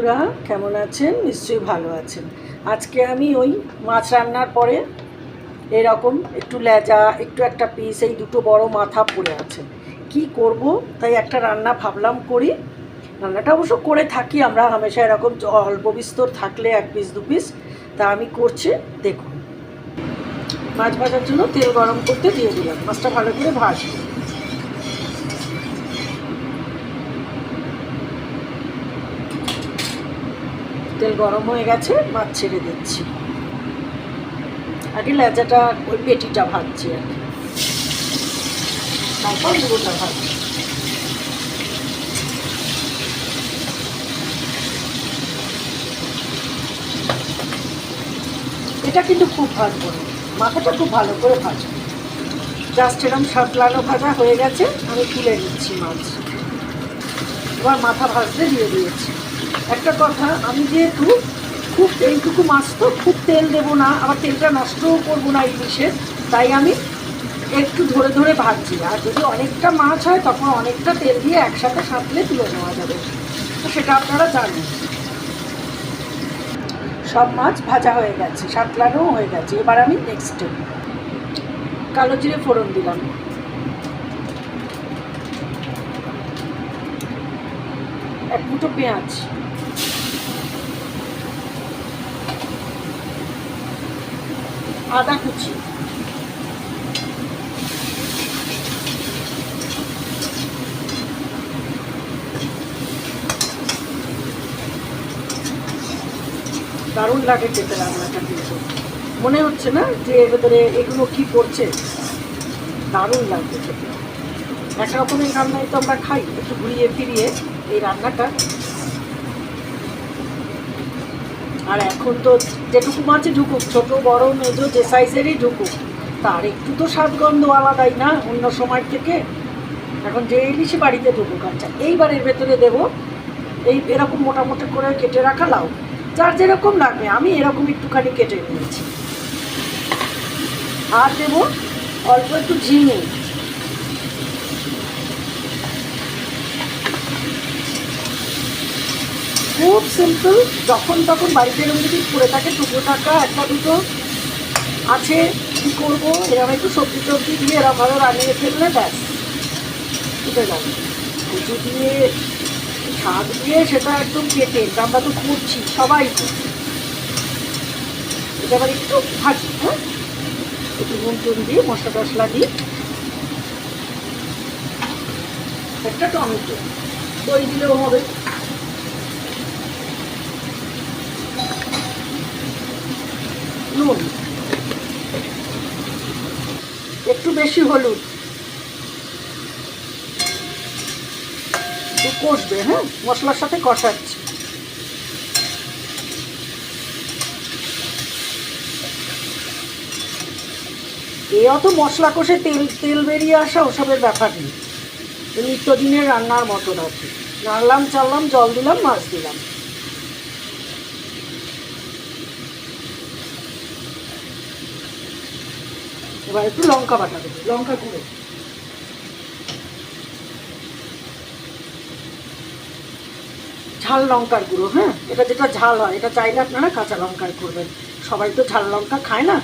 বন্ধুরা, কেমন আছেন? নিশ্চয়ই ভালো আছেন। আজকে আমি ওই মাছ রান্নার পরে এরকম একটু লেজা, একটু একটা পিস এই দুটো বড় মাথা পড়ে আছে। কি করব? তাই একটা রান্না ভাবলাম করি। রান্নাটা অবশ্য করে থাকি আমরা, হামেশা এরকম অল্প বিস্তর থাকলে এক পিস দু পিস তা আমি করছি, দেখুন। মাছ ভাজার জন্য তেল গরম করতে দিয়ে দিলাম। মাছটা ভালো করে ভাজবো। তেল গরম হয়ে গেছে, মাছ ছেড়ে দিচ্ছি। আগে লেজাটা ওই পেটিটা ভাজছি আর কি। তারপর মুড়োটা ভাজছি। এটা কিন্তু খুব না। মাথাটা খুব ভালো করে ভাজবো। জাস্ট এরকম সাতলানো ভাজা হয়ে গেছে, আমি তুলে নিচ্ছি মাছ। এবার মাথা ভাজতে দিয়ে দিয়েছি। একটা কথা, আমি যেহেতু খুব এইটুকু মাছ তো খুব তেল দেবো না আবার তেলটা নষ্টও করব না ইলিশের তাই আমি একটু ধরে ধরে ভাজছি। আর যদি অনেকটা মাছ হয়, তখন অনেকটা তেল দিয়ে একসাথে সাঁতলে তুলে নেওয়া যাবে। তো সেটা আপনারা জানেন। সব মাছ ভাজা হয়ে গেছে সাতলানো হয়ে গেছে। এবার আমি নেক্সট কালো জিরে ফোড়ন দিলাম। এক মুঠো পেঁয়াজ। আদা কুচি। দারুণ লাগে খেতে রান্নাটা কিন্তু। মনে হচ্ছে না যে ভেতরে এগুলো কি করছে? দারুণ লাগবে খেতে। এক রকমের রান্নাই তো আমরা খাই, একটু ঘুরিয়ে ফিরিয়ে এই রান্নাটা। আর এখন তো যেটুকু মাছে ঢুকুক, ছোটো, বড়, মেজো, যে সাইজেরই ঢুকুক, তার একটু তো স্বাদগন্ধ আলাদাই না? অন্য সময় থেকে? এখন যে ইলিশে বাড়িতে ঢুকুক আচ্ছা এইবার এর ভেতরে দেবো। এই এরকম মোটামুটি করে কেটে রাখা লাউ। যার যেরকম লাগবে, আমি এরকম একটুখানি কেটে নিয়েছি। আর দেবো অল্প একটু ঝিঙে। খুব সিম্পল যখন তখন বাড়িতে এরকম যদি পড়ে থাকে, টুকরো টাকা, একটা দুটো আছে, কী করব? এরকম একটু সবজি টবজি দিয়ে এরকমভাবে বানিয়ে ফেললে ব্যাস। উঠে যাবে কুচু দিয়ে, শাক দিয়ে সেটা একদম কেটে আমরা তো করছি, সবাই করছি। এটা আবার একটু ভাজি হ্যাঁ? একটু নুন টুন দিয়ে, মশলা টশলা দিয়ে। একটা টমেটো, দই দিলেও হবে নুন একটু বেশি হলুদ। কষবে হ্যাঁ? মশলার সাথে কষাচ্ছি। এ অত মশলা কষে তেল তেল বেরিয়ে আসা ওসবের ব্যাপার নেই। নিত্যদিনের রান্নার মতন আছে। নাড়লাম চাললাম, জল দিলাম, মাছ দিলাম। এবার একটু লঙ্কা বাটা দেবো, লঙ্কা গুঁড়ো। ঝাল লঙ্কার গুঁড়ো হ্যাঁ? এটা যেটা ঝাল হয়, এটা চাইলে আপনারা কাঁচা লঙ্কার করবেন। সবাই তো ঝাল লঙ্কা খায় না?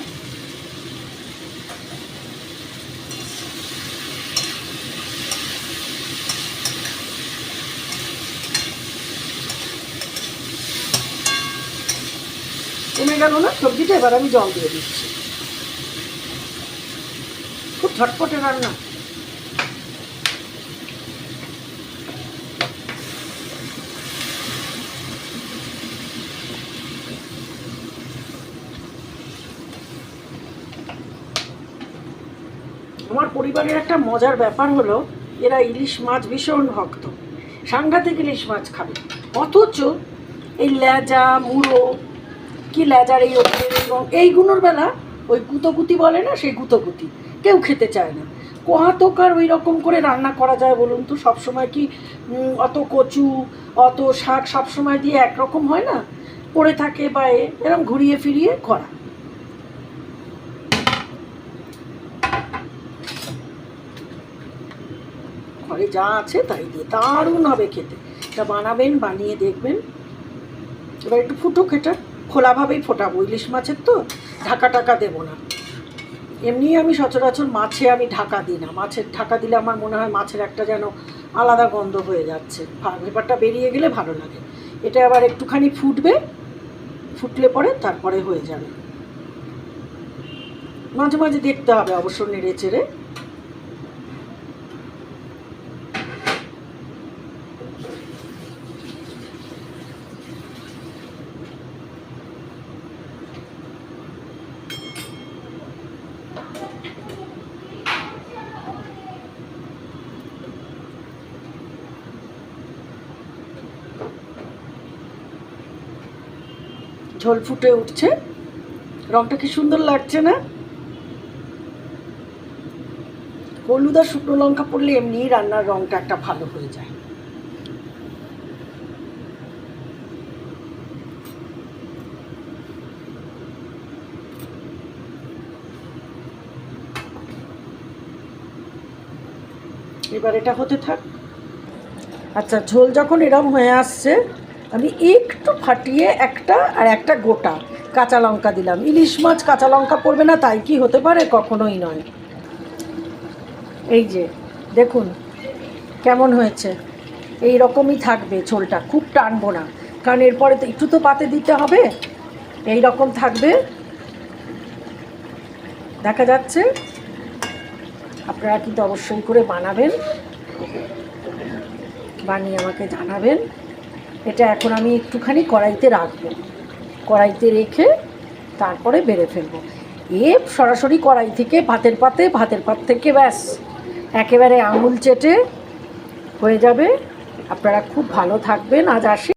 কমে গেল না? সবজিটা এবার আমি জল দিয়ে দিচ্ছি। খুব ঝটপটে রান্না। আমার পরিবারের একটা মজার ব্যাপার হলো, এরা ইলিশ মাছ ভীষণ ভক্ত। সাংঘাতিক ইলিশ মাছ খাবে। অথচ এই লেজা মুড়ো, কি লেজার এই এইগুলোর বেলা ওই গুতোগুতি বলে না, সেই গুতোগুতি। কেউ খেতে চায় না। কোহাতকার ওই রকম করে রান্না করা যায় বলুন তো? সবসময় কি অত কচু অত শাক সবসময় দিয়ে একরকম হয় না? পড়ে থাকে বা এ, এরম ঘুরিয়ে ফিরিয়ে করা। ঘরে যা আছে তাই দিয়ে দারুণ হবে খেতে। তা বানাবেন বানিয়ে দেখবেন। এবার একটু ফুটো এটা খোলাভাবেই ফোটাবো। ইলিশ মাছের তো ঢাকা টাকা দেবো না। এমনি আমি সচরাচর মাছে আমি ঢাকা দিই না। মাছের ঢাকা দিলে আমার মনে হয় মাছের একটা যেন আলাদা গন্ধ হয়ে যাচ্ছে। ভেপারটা বেরিয়ে গেলে ভালো লাগে। এটা আবার একটুখানি ফুটবে, ফুটলে পরে তারপরে হয়ে যাবে। মাঝে মাঝে দেখতে হবে অবশ্য নেড়ে চেড়ে। ঝোল ফুটে উঠছে। রংটা কি সুন্দর লাগছে না? হলুদ আর শুকনো লঙ্কা পড়লে এমনি রান্নার রংটা একটা ভালো হয়ে যায়। এবার এটা হতে থাক। আচ্ছা ঝোল যখন এরম হয়ে আসছে আমি একটু ফাটিয়ে একটা আর একটা গোটা কাঁচা লঙ্কা দিলাম। ইলিশ মাছ কাঁচা লঙ্কা পড়বে না, তাই কি হতে পারে কখনোই নয়। এই যে, দেখুন কেমন হয়েছে। এই রকমই থাকবে ঝোলটা, খুব টানবো না। কারণ এরপরে তো একটু তো পাতে দিতে হবে। এই রকম থাকবে। দেখা যাচ্ছে। আপনারা কিন্তু অবশ্যই করে বানাবেন। বানিয়ে আমাকে জানাবেন। এটা এখন আমি একটুখানি কড়াইতে রাখব। কড়াইতে রেখে তারপরে বেড়ে ফেলব। এ সরাসরি কড়াই থেকে ভাতের পাতে, ভাতের পাত থেকে ব্যাস। একেবারে আঙুল চেটে হয়ে যাবে। আপনারা খুব ভালো থাকবেন। আজ আসি।